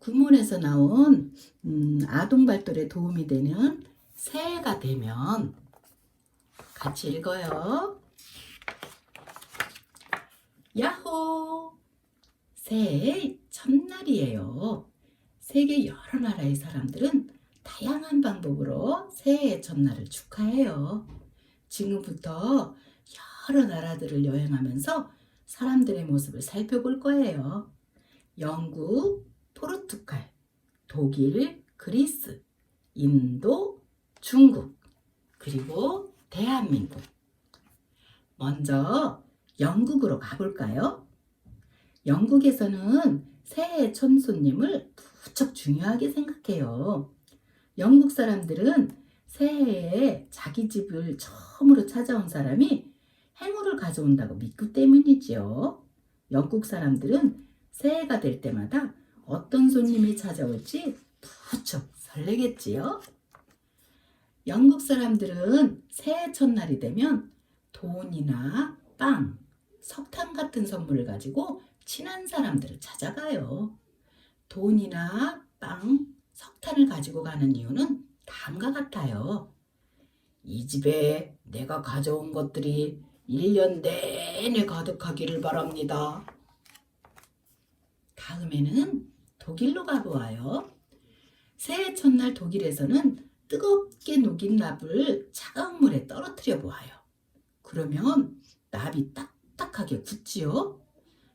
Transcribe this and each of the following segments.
구몬에서 나온 음, 아동 발달에 도움이 되는 새해가 되면 같이 읽어요. 야호! 새해 첫날이에요. 세계 여러 나라의 사람들은 다양한 방법으로 새해의 첫날을 축하해요. 지금부터 여러 나라들을 여행하면서 사람들의 모습을 살펴볼 거예요. 영국, 포르투갈, 독일, 그리스, 인도, 중국, 그리고 대한민국. 먼저 영국으로 가볼까요? 영국에서는 새해 첫 손님을 무척 중요하게 생각해요. 영국 사람들은 새해에 자기 집을 처음으로 찾아온 사람이 행운을 가져온다고 믿기 때문이지요. 영국 사람들은 새해가 될 때마다 어떤 손님이 찾아올지 무척 설레겠지요. 영국 사람들은 새해 첫날이 되면 돈이나 빵, 석탄 같은 선물을 가지고 친한 사람들을 찾아가요. 돈이나 빵, 석탄을 가지고 가는 이유는 다음과 같아요. 이 집에 내가 가져온 것들이 1년 내내 가득하기를 바랍니다. 다음에는 독일로 가보아요. 새해 첫날 독일에서는 뜨겁게 녹인 납을 차가운 물에 떨어뜨려 보아요. 그러면 납이 딱딱하게 굳지요.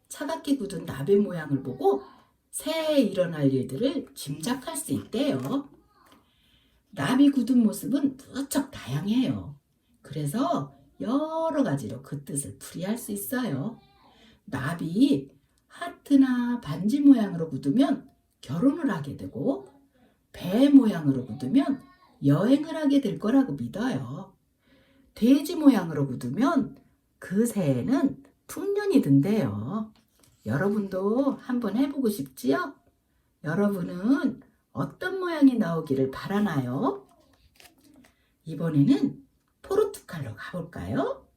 차갑게 굳은 납의 모양을 보고 새해에 일어날 일들을 짐작할 수 있대요. 납이 굳은 모습은 무척 다양해요. 그래서 여러 가지로 그 뜻을 풀이할 수 있어요. 납이 하트나 반지 모양으로 굳으면 결혼을 하게 되고 배 모양으로 굳으면 여행을 하게 될 거라고 믿어요. 돼지 모양으로 굳으면 그 새해는 풍년이 든대요. 여러분도 한번 해보고 싶지요? 여러분은 어떤 모양이 나오기를 바라나요? 이번에는 포르투갈로 가볼까요?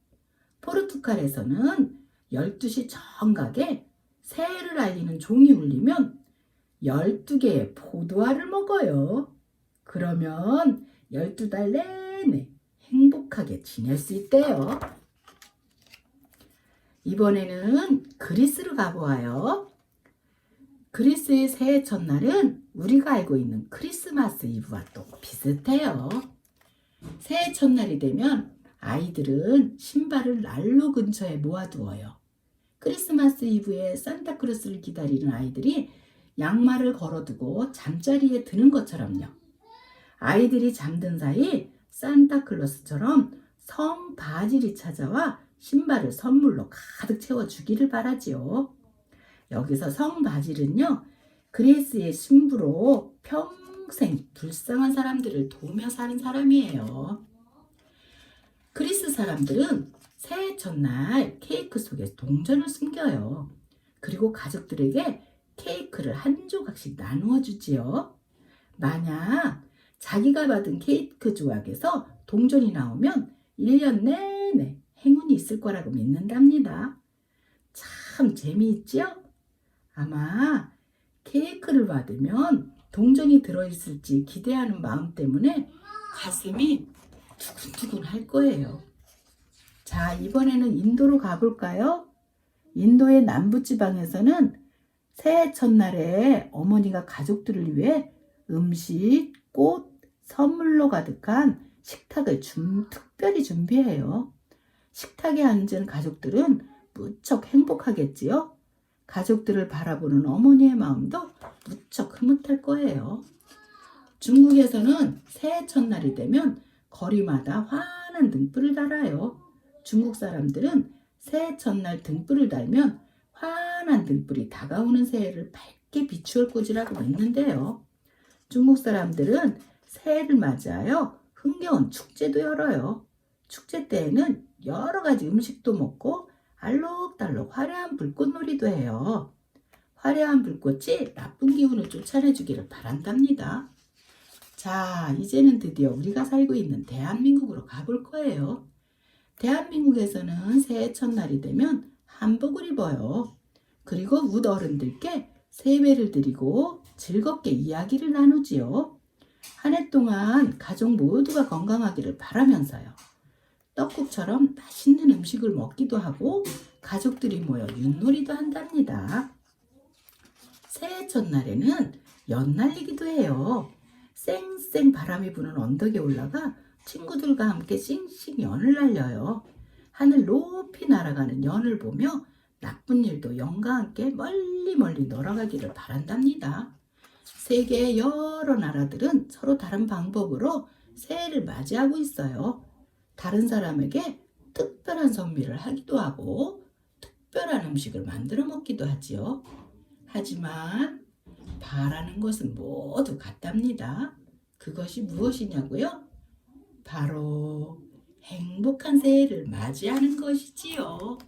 포르투갈에서는 12시 정각에 새해를 알리는 종이 울리면 12개의 포도알을 먹어요. 그러면 12달 내내 행복하게 지낼 수 있대요. 이번에는 그리스로 가보아요. 그리스의 새해 첫날은 우리가 알고 있는 크리스마스 이브와 또 비슷해요. 새해 첫날이 되면 아이들은 신발을 난로 근처에 모아두어요. 크리스마스 이브에 산타크로스를 기다리는 아이들이 양말을 걸어두고 잠자리에 드는 것처럼요. 아이들이 잠든 사이 산타클로스처럼 성 바질이 찾아와 신발을 선물로 가득 채워주기를 바라지요. 여기서 성 바질은요, 그레이스의 신부로 평생 불쌍한 사람들을 도우며 사는 사람이에요. 그리스 사람들은 새해 첫날 케이크 속에 동전을 숨겨요. 그리고 가족들에게 케이크를 한 조각씩 나누어 주지요. 만약 자기가 받은 케이크 조각에서 동전이 나오면 1년 내내 행운이 있을 거라고 믿는답니다. 참 재미있지요? 아마 케이크를 받으면 동전이 들어있을지 기대하는 마음 때문에 가슴이 두근두근 할 거예요. 자, 이번에는 인도로 가볼까요? 인도의 남부지방에서는 새해 첫날에 어머니가 가족들을 위해 음식, 꽃, 선물로 가득한 식탁을 좀 특별히 준비해요. 식탁에 앉은 가족들은 무척 행복하겠지요? 가족들을 바라보는 어머니의 마음도 무척 흐뭇할 거예요. 중국에서는 새해 첫날이 되면 거리마다 환한 등불을 달아요. 중국 사람들은 새해 첫날 등불을 달면 환한 등불이 다가오는 새해를 밝게 비추을 것이라고 믿는데요. 중국 사람들은 새해를 맞이하여 흥겨운 축제도 열어요. 축제 때에는 여러 가지 음식도 먹고 알록달록 화려한 불꽃놀이도 해요. 화려한 불꽃이 나쁜 기운을 쫓아내주기를 바란답니다. 자, 이제는 드디어 우리가 살고 있는 대한민국으로 가볼 거예요. 대한민국에서는 새해 첫날이 되면 한복을 입어요. 그리고 묻 어른들께 세배를 드리고 즐겁게 이야기를 나누지요. 한 해 동안 가족 모두가 건강하기를 바라면서요. 떡국처럼 맛있는 음식을 먹기도 하고 가족들이 모여 윷놀이도 한답니다. 새해 첫날에는 연 날리기도 해요. 쌩쌩 바람이 부는 언덕에 올라가 친구들과 함께 싱싱 연을 날려요. 하늘 높이 날아가는 연을 보며 나쁜 일도 연과 함께 멀리 멀리 놀아가기를 바란답니다. 세계의 여러 나라들은 서로 다른 방법으로 새해를 맞이하고 있어요. 다른 사람에게 특별한 선물을 하기도 하고 특별한 음식을 만들어 먹기도 하지요. 하지만 바라는 것은 모두 같답니다. 그것이 무엇이냐고요? 바로 행복한 새해를 맞이하는 것이지요.